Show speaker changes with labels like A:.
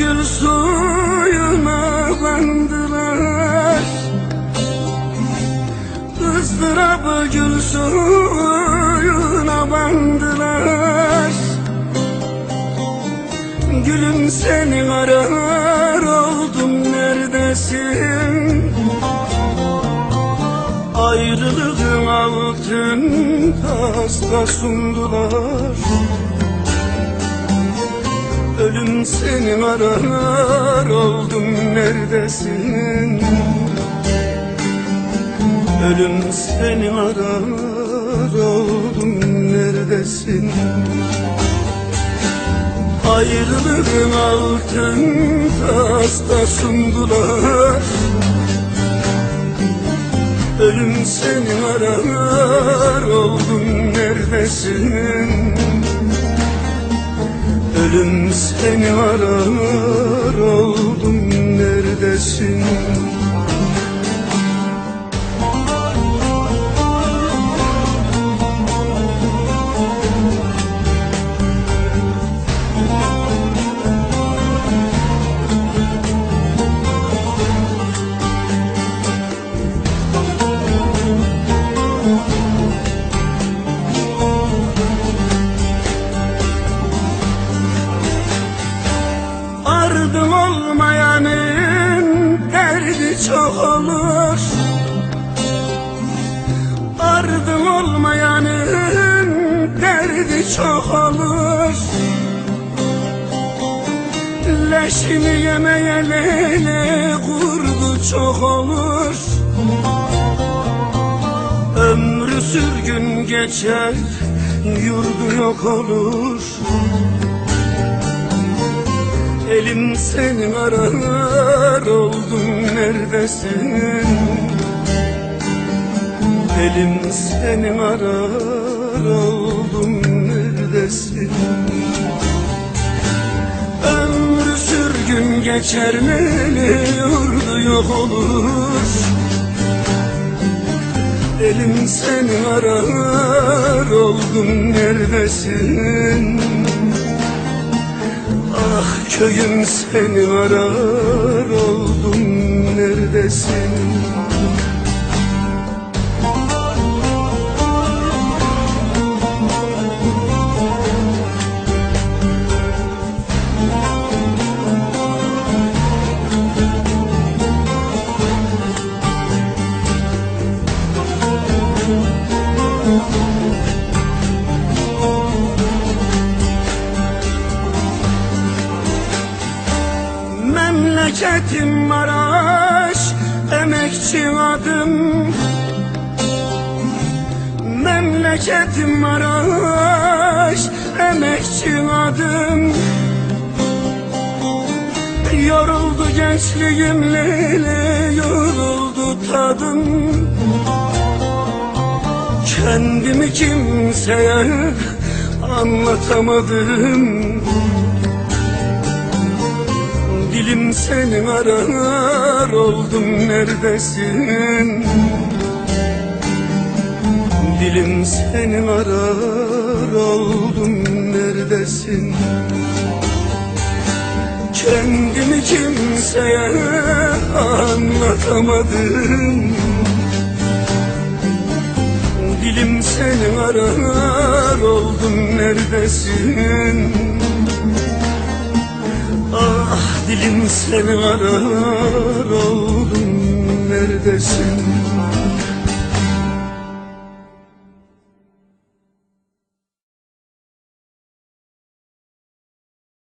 A: gül suyuna bandılar ızdırabı gül suyuna bandılar. Gülüm seni arar oldum neredesin? Ayrılığın altın tasla sundular Ölüm seni arar oldum neredesin? Ölüm seni arar oldum neredesin? Ayrılığın altın tasta sundular. Ölüm seni arar oldum neredesin? Ölüm seni Ardım olmayanın derdi çok olur. Ardım olmayanın derdi çok olur. Leşini yemeyeli kurdu çok olur. Ömrü sürgün geçer yurdu yok olur Elim senin arar oldum neredesin? Elim senin arar oldum neredesin? Ömrü sürgün geçer meli yurdu yok olur? Elim senin arar oldum neredesin Ah köyüm seni arar oldum neredesin Memleketim Maraş Emekçi adım. Memleketim Maraş Emekçi adım. Yoruldu gençliğim Leyli Yoruldu tadım. Kendimi kimseye anlatamadım Dilim senin arar oldum neredesin? Dilim senin arar oldum neredesin? Kendimi kimseye anlatamadım. Dilim senin arar oldum neredesin Ah dilim seni arar oldum neredesin